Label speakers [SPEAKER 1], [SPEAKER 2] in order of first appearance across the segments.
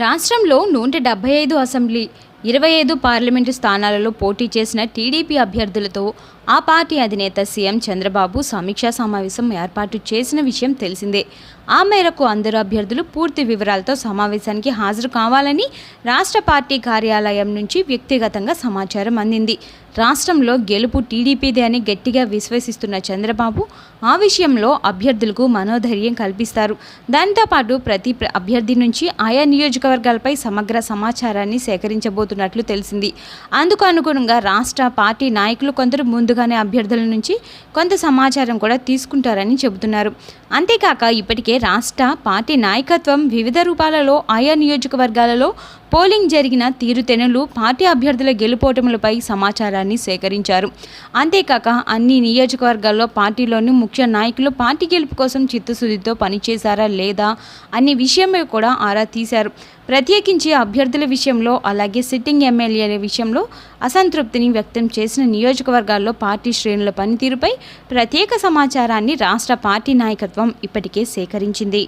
[SPEAKER 1] రాష్ట్రంలో నూట డెబ్బై ఐదు అసెంబ్లీ ఇరవై ఐదు పార్లమెంటు స్థానాలలో పోటీ చేసిన టీడీపీ అభ్యర్థులతో ఆ పార్టీ అధినేత సీఎం చంద్రబాబు సమీక్షా సమావేశం ఏర్పాటు చేసిన విషయం తెలిసిందే. ఆ మేరకు అందరు అభ్యర్థులు పూర్తి వివరాలతో సమావేశానికి హాజరు కావాలని రాష్ట్ర పార్టీ కార్యాలయం నుంచి వ్యక్తిగతంగా సమాచారం అందింది. రాష్ట్రంలో గెలుపు టీడీపీదే అని గట్టిగా విశ్వసిస్తున్న చంద్రబాబు ఆ విషయంలో అభ్యర్థులకు మనోధైర్యం కల్పిస్తారు. దాంతోపాటు ప్రతి అభ్యర్థి నుంచి ఆయా నియోజకవర్గాలపై సమగ్ర సమాచారాన్ని సేకరించబోతున్నట్లు తెలిసింది. అందుకు అనుగుణంగా రాష్ట్ర పార్టీ నాయకులు కొందరు ముందుగానే అభ్యర్థుల నుంచి కొంత సమాచారం కూడా తీసుకుంటారని చెబుతున్నారు. అంతేకాక ఇప్పటికే రాష్ట్ర పార్టీ నాయకత్వం వివిధ రూపాలలో ఆయా నియోజకవర్గాలలో పోలింగ్ జరిగిన తీరుతెనులు పార్టీ అభ్యర్థుల గెలుపోటములపై సమాచారాన్ని సేకరించారు. అంతేకాక అన్ని నియోజకవర్గాల్లో పార్టీలోని ముఖ్య నాయకులు పార్టీ గెలుపు కోసం చిత్తశుద్ధితో పనిచేశారా లేదా అనే విషయమై కూడా ఆరా తీశారు. ప్రత్యేకించి అభ్యర్థుల విషయంలో అలాగే సిట్టింగ్ ఎమ్మెల్యేల విషయంలో అసంతృప్తిని వ్యక్తం చేసిన నియోజకవర్గాల్లో పార్టీ శ్రేణుల పనితీరుపై ప్రత్యేక సమాచారాన్ని రాష్ట్ర పార్టీ నాయకత్వం ఇప్పటికే సేకరించింది.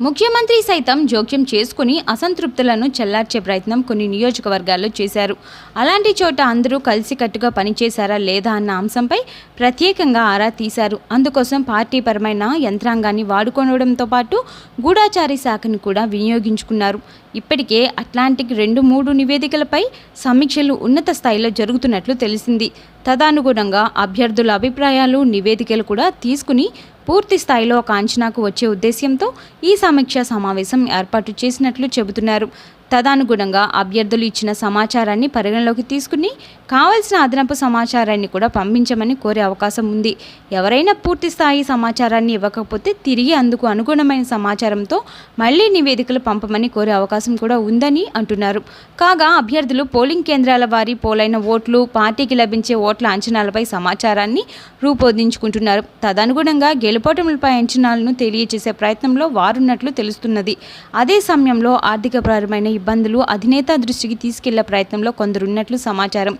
[SPEAKER 1] ముఖ్యమంత్రి సైతం జోక్యం చేసుకుని అసంతృప్తులను చెల్లార్చే ప్రయత్నం కొన్ని నియోజకవర్గాల్లో చేశారు. అలాంటి చోట అందరూ కలిసికట్టుగా పనిచేశారా లేదా అన్న అంశంపై ప్రత్యేకంగా ఆరా తీశారు. అందుకోసం పార్టీ పరమైన యంత్రాంగాన్ని వాడుకోవడంతో పాటు గూఢాచారి శాఖను కూడా వినియోగించుకున్నారు. ఇప్పటికే అట్లాంటిక్ రెండు మూడు నివేదికలపై సమీక్షలు ఉన్నత స్థాయిలో జరుగుతున్నట్లు తెలిసింది. తదనుగుణంగా అభ్యర్థుల అభిప్రాయాలు నివేదికలు కూడా తీసుకుని పూర్తి స్థాయిలో ఒక అంచనాకు వచ్చే ఉద్దేశ్యంతో ఈ సమీక్షా సమావేశం ఏర్పాటు చేసినట్లు చెబుతున్నారు. తదనుగుణంగా అభ్యర్థులు ఇచ్చిన సమాచారాన్ని పరిగణలోకి తీసుకుని కావలసిన అదనపు సమాచారాన్ని కూడా పంపించమని కోరే అవకాశం ఉంది. ఎవరైనా పూర్తి స్థాయి సమాచారాన్ని ఇవ్వకపోతే తిరిగి అందుకు అనుగుణమైన సమాచారంతో మళ్ళీ నివేదికలు పంపమని కోరే అవకాశం కూడా ఉందని అంటున్నారు. కాగా అభ్యర్థులు పోలింగ్ కేంద్రాల వారి పోలైన ఓట్లు పార్టీకి లభించే ఓట్ల అంచనాలపై సమాచారాన్ని రూపొందించుకుంటున్నారు. తదనుగుణంగా గెలుపోటములపై అంచనాలను తెలియజేసే ప్రయత్నంలో వారున్నట్లు తెలుస్తున్నది. అదే సమయంలో ఆర్థికపరమైన ఇబ్బందులు అధినేత దృష్టికి తీసుకెళ్ళే ప్రయత్నంలో కొందరున్నట్లు సమాచారం.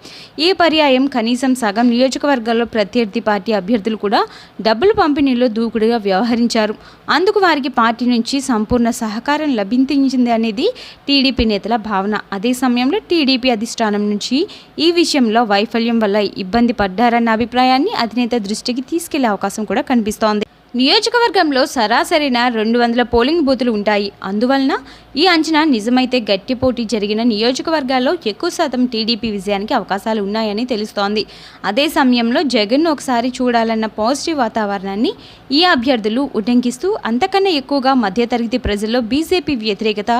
[SPEAKER 1] ఈ పర్యాయం కనీసం సగం నియోజకవర్గాల్లో ప్రత్యర్థి పార్టీ అభ్యర్థులు కూడా డబ్బులు పంపిణీలో దూకుడుగా వ్యవహరించారు. అందుకు వారికి పార్టీ నుంచి సంపూర్ణ సహకారం లభించింది అనేది టీడీపీ నేతల భావన. అదే సమయంలో టీడీపీ అధిష్టానం నుంచి ఈ విషయంలో వైఫల్యం వల్ల ఇబ్బంది పడ్డారన్న అభిప్రాయాన్ని అధినేత దృష్టికి తీసుకెళ్ళే అవకాశం కూడా కనిపిస్తోంది. నియోజకవర్గంలో సరాసరిన రెండు వందల పోలింగ్ బూతులు ఉంటాయి. అందువలన ఈ అంచనా నిజమైతే గట్టి పోటీ జరిగిన నియోజకవర్గాల్లో ఎక్కువ శాతం టీడీపీ విజయానికి అవకాశాలు ఉన్నాయని తెలుస్తోంది. అదే సమయంలో జగన్ ఒకసారి చూడాలన్న పాజిటివ్ వాతావరణాన్ని ఈ అభ్యర్థులు ఉటంకిస్తూ అంతకన్నా ఎక్కువగా మధ్యతరగతి ప్రజల్లో బీజేపీ వ్యతిరేకత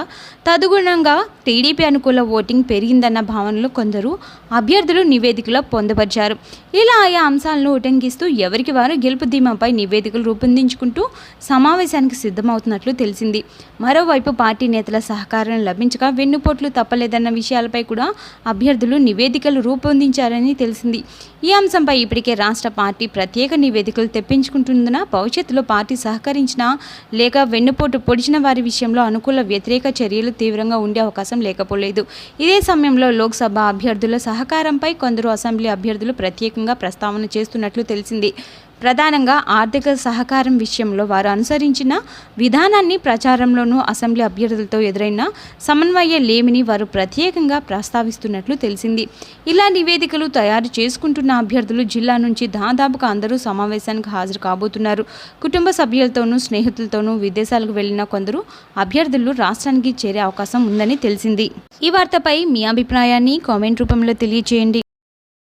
[SPEAKER 1] తదుగుణంగా టీడీపీ అనుకూల ఓటింగ్ పెరిగిందన్న భావనలు కొందరు అభ్యర్థులు నివేదికలో పొందపరిచారు. ఇలా ఆయా అంశాలను ఉటంకిస్తూ ఎవరికి వారు గెలుపు ధీమాపై నివేదికలు రూపొందించుకుంటూ సమావేశానికి సిద్ధమవుతున్నట్లు తెలిసింది. మరోవైపు పార్టీ నేత రైతుల సహకారం లభించక వెన్నుపోట్లు తప్పలేదన్న విషయాలపై కూడా అభ్యర్థులు నివేదికలు రూపొందించారని తెలిసింది. ఈ అంశంపై ఇప్పటికే రాష్ట్ర పార్టీ ప్రత్యేక నివేదికలు తెప్పించుకుంటుందన్న భవిష్యత్తులో పార్టీ సహకరించినా లేక వెన్నుపోటు పొడిచిన వారి విషయంలో అనుకూల వ్యతిరేక చర్యలు తీవ్రంగా ఉండే అవకాశం లేకపోలేదు. ఇదే సమయంలో లోక్సభ అభ్యర్థుల సహకారంపై కొందరు అసెంబ్లీ అభ్యర్థులు ప్రత్యేకంగా ప్రస్తావన చేస్తున్నట్లు తెలిసింది. ప్రధానంగా ఆర్థిక సహకారం విషయంలో వారు అనుసరించిన విధానాన్ని ప్రచారంలోనూ అసెంబ్లీ అభ్యర్థులతో ఎదురైన సమన్వయ లేమిని వారు ప్రత్యేకంగా ప్రస్తావిస్తున్నట్లు తెలిసింది. ఇలా నివేదికలు తయారు చేసుకుంటున్న అభ్యర్థులు జిల్లా నుంచి దాదాపుగా అందరూ సమావేశానికి హాజరు కాబోతున్నారు. కుటుంబ సభ్యులతోనూ స్నేహితులతోనూ విదేశాలకు వెళ్ళిన కొందరు అభ్యర్థులు రాష్ట్రానికి చేరే అవకాశం ఉందని తెలిసింది. ఈ వార్తపై మీ అభిప్రాయాన్ని కామెంట్ రూపంలో తెలియజేయండి